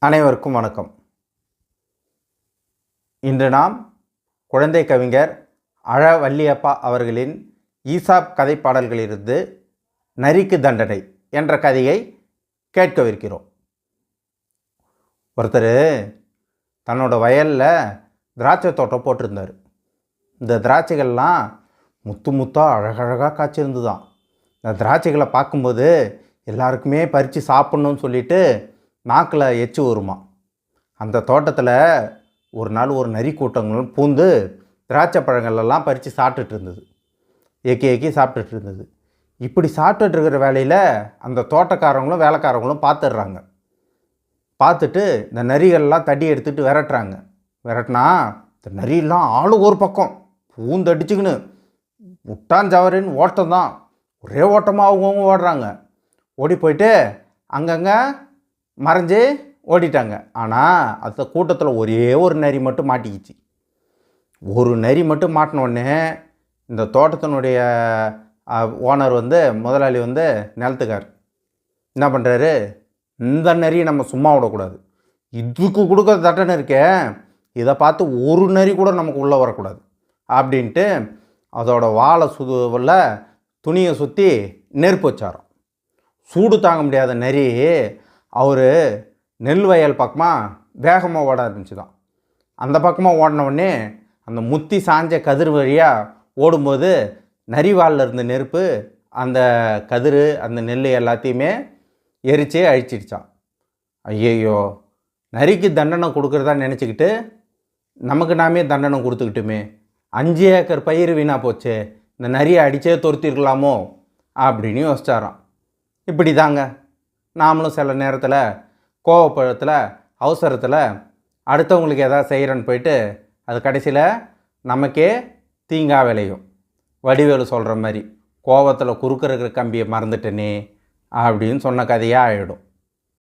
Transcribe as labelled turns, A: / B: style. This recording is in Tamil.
A: அனைவருக்கும் வணக்கம். இன்று நாம் குழந்தை கவிஞர் அழ வள்ளியப்பா அவர்களின் ஈசாப் கதை பாடல்களிலிருந்து நரிக்கு தண்டனை என்ற கதையை கேட்கவிருக்கிறோம். ஒருத்தர் தன்னோட வயலில் திராட்சை தோட்டம் போட்டிருந்தார். இந்த திராட்சைகள்லாம் முத்து முத்தாக அழகழகாக காய்ச்சிருந்துதான். இந்த திராட்சைகளை பார்க்கும்போது எல்லாருக்குமே பறித்து சாப்பிட்ணுன்னு சொல்லிட்டு நாக்கில் எச்சு வருமா? அந்த தோட்டத்தில் ஒரு நாள் ஒரு நரி கூட்டங்களும் பூந்து திராட்சை பழங்களெல்லாம் பறித்து சாப்பிட்டுட்டு இருந்தது. ஏக்கி ஏக்கி சாப்பிட்டுட்டு இருந்தது. இப்படி சாப்பிட்டுட்டு இருக்கிற வேலையில் அந்த தோட்டக்காரங்களும் வேலைக்காரங்களும் பார்த்துடுறாங்க. பார்த்துட்டு இந்த நரிகள்லாம் தடி எடுத்துகிட்டு விரட்டுறாங்க. விரட்டினா இந்த நரியெல்லாம் ஆளு ஒரு பக்கம் பூந்தடிச்சுக்கின்னு முட்டாஞ்சவரின்னு ஓட்டம் தான். ஒரே ஓட்டமாக அவங்கவுங்க ஓடுறாங்க. ஓடி போயிட்டு அங்கங்கே மறைஞ்சு ஓடிட்டாங்க. ஆனால் அந்த கூட்டத்தில் ஒரே ஒரு நரி மட்டும் மாட்டிக்கிச்சு. ஒரு நரி மட்டும் மாட்டினோடனே இந்த தோட்டத்தினுடைய ஓனர் வந்து முதலாளி வந்து நிலத்துக்கார். என்ன பண்ணுறாரு இந்த நரியை நம்ம சும்மா விடக்கூடாது. இதுக்கு கொடுக்குற தட்டனை இருக்கே. இதை பார்த்து ஒரு நரி கூட நமக்கு உள்ளே வரக்கூடாது. அப்படின்ட்டு அதோட வாழை சுதுவில் துணியை சுற்றி நெருப்பு வச்சாரோம். சூடு தாங்க முடியாத நரி அவர் நெல் வயல் பக்கமாக வேகமாக ஓட ஆரம்பிச்சுதான். அந்த பக்கமாக ஓடினவுடனே அந்த முத்தி சாஞ்ச கதிர் வழியாக ஓடும்போது நரிவாலில் இருந்த நெருப்பு அந்த கதிர் அந்த நெல் எல்லாத்தையுமே எரிச்சே அழிச்சிடுச்சான் ஐயையோ நரிக்கு தண்டனை கொடுக்குறதா நினச்சிக்கிட்டு நமக்கு நாமே தண்டனை கொடுத்துக்கிட்டுமே அஞ்சு ஏக்கர் பயிர் வீணாக போச்சு இந்த நரியை அடித்தே துரத்திருக்கலாமோ அப்படின்னு யோசிச்சாராம். இப்படி தாங்க நாமளும் சில நேரத்தில் கோவப்பழத்தில் அவசரத்தில் அடுத்தவங்களுக்கு எதாவது செய்கிறேன்னு போயிட்டு அது கடைசியில் நமக்கே தீங்கா விளையும். வடிவேலு சொல்கிற மாதிரி கோவத்தில் குறுக்க இருக்கிற கம்பியை மறந்துட்டனே அப்படின்னு சொன்ன கதையாக ஆகிடும்